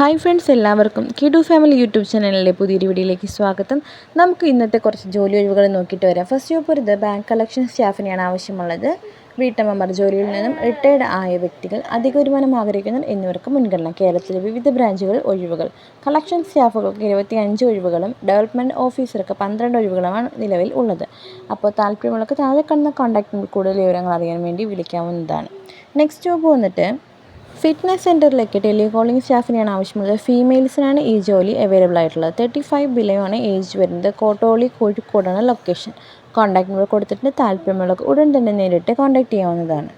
Hi friends എല്ലാവർക്കും കിഡു family YouTube ചാനലിലെ പുതിയൊരു വീഡിയോയിലേക്ക് സ്വാഗതം. നമുക്ക് ഇന്നത്തെ കുറച്ച് ജോലി ഒഴിവുകൾ നോക്കിയിട്ട് വരാം. ഫസ്റ്റ് ഓഫ് ഒരു ബാങ്ക് കളക്ഷൻ സ്റ്റാഫിനെയാണ് ആവശ്യമുള്ളത്. വീട്ടമ്മമാർ ജോലിയിൽ നിന്നും റിട്ടയർഡ് ആയ വ്യക്തികൾ അധിക വരുമാനം ആഗ്രഹിക്കുന്നവർ എന്നിവർക്ക് മുൻഗണന. കേരളത്തിലെ വിവിധ ബ്രാഞ്ചുകൾ ഒഴിവുകൾ. കളക്ഷൻ സ്റ്റാഫുകൾക്ക് ഇരുപത്തി അഞ്ച് ഒഴിവുകളും ഡെവലപ്മെന്റ് ഓഫീസർക്ക് പന്ത്രണ്ട് ഒഴിവുകളുമാണ് നിലവിൽ ഉള്ളത്. അപ്പോൾ താല്പര്യമുള്ളവർക്ക് താഴെ കാണുന്ന കോൺടാക്റ്റിൽ കൂടുതൽ വിവരങ്ങൾ അറിയാൻ വേണ്ടി വിളിക്കാവുന്നതാണ്. നെക്സ്റ്റ് ജോബ് വന്നിട്ട് ഫിറ്റ്നസ് സെന്ററിലേക്ക് ടെലികോളിംഗ് സ്റ്റാഫിനെയാണ് ആവശ്യമുള്ളത്. ഫീമെയിൽസിനാണ് ഈ ജോലി അവൈലബിൾ ആയിട്ടുള്ളത്. തേർട്ടി ഫൈവ് ബിലയാണ് ഏജ് വരുന്നത്. കോട്ടോളി കോഴിക്കോടാണ് ലൊക്കേഷൻ. കോൺടാക്ട് നമ്പർ കൊടുത്തിട്ട് താല്പര്യമുള്ളവർക്ക് ഉടൻ തന്നെ നേരിട്ട് കോൺടാക്ട് ചെയ്യാവുന്നതാണ്.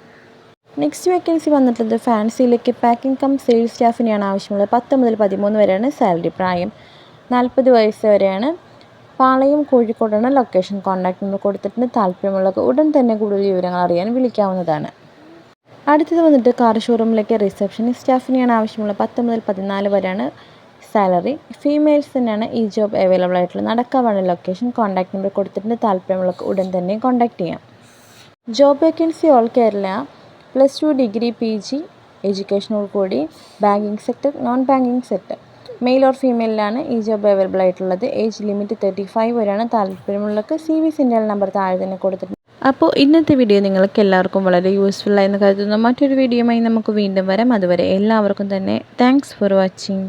നെക്സ്റ്റ് വേക്കൻസി വന്നിട്ടുള്ളത് ഫാൻസിയിലേക്ക് പാക്കിംഗ് കം സെയിൽസ് സ്റ്റാഫിനെയാണ് ആവശ്യമുള്ളത്. പത്ത് മുതൽ പതിമൂന്ന് വരെയാണ് സാലറി. പ്രായം നാൽപ്പത് വയസ്സ് വരെയാണ്. പാളയം കോഴിക്കോടാണ് ലൊക്കേഷൻ. കോൺടാക്ട് നമ്പർ കൊടുത്തിട്ടുണ്ട്. താല്പര്യമുള്ളവർക്ക് ഉടൻ തന്നെ കൂടുതൽ വിവരങ്ങൾ അറിയാൻ വിളിക്കാവുന്നതാണ്. അടുത്തത് വന്നിട്ട് കാർ ഷോറൂമിലേക്ക് റിസപ്ഷനിസ്റ്റ് സ്റ്റാഫിനെയാണ് ആവശ്യമുള്ള പത്ത് മുതൽ പതിനാല് വരെയാണ് സാലറി ഫീമെയിൽസ് തന്നെയാണ് ഈ ജോബ് അവൈലബിൾ ആയിട്ടുള്ളത്. നടക്കാവാണ് ലൊക്കേഷൻ കോൺടാക്ട് നമ്പർ കൊടുത്തിട്ടുണ്ട്. താല്പര്യമുള്ളവർക്ക് ഉടൻ തന്നെ കോൺടാക്ട് ചെയ്യാം. Job vacancy all Kerala plus two degree P G എഡ്യൂക്കേഷനോട് കൂടി banking sector non banking sector male or ഫീമെയിലാണ് ഈ ജോബ് അവൈലബിൾ ആയിട്ടുള്ളത്. ഏജ് ലിമിറ്റ് തേർട്ടി ഫൈവ് വരെയാണ്. താല്പര്യമുള്ളവർക്ക് സി വി സിന്റെ നമ്പർ താഴെ തന്നെ കൊടുത്തിട്ടുണ്ട്. അപ്പോൾ ഇന്നത്തെ വീഡിയോ നിങ്ങൾക്ക് എല്ലാവർക്കും വളരെ യൂസ്ഫുൾ ആയെന്ന് കരുതുന്നു. മറ്റൊരു വീഡിയോയുമായി നമുക്ക് വീണ്ടും വരാം. അതുവരെ എല്ലാവർക്കും തന്നെ താങ്ക്സ് ഫോർ വാച്ചിങ്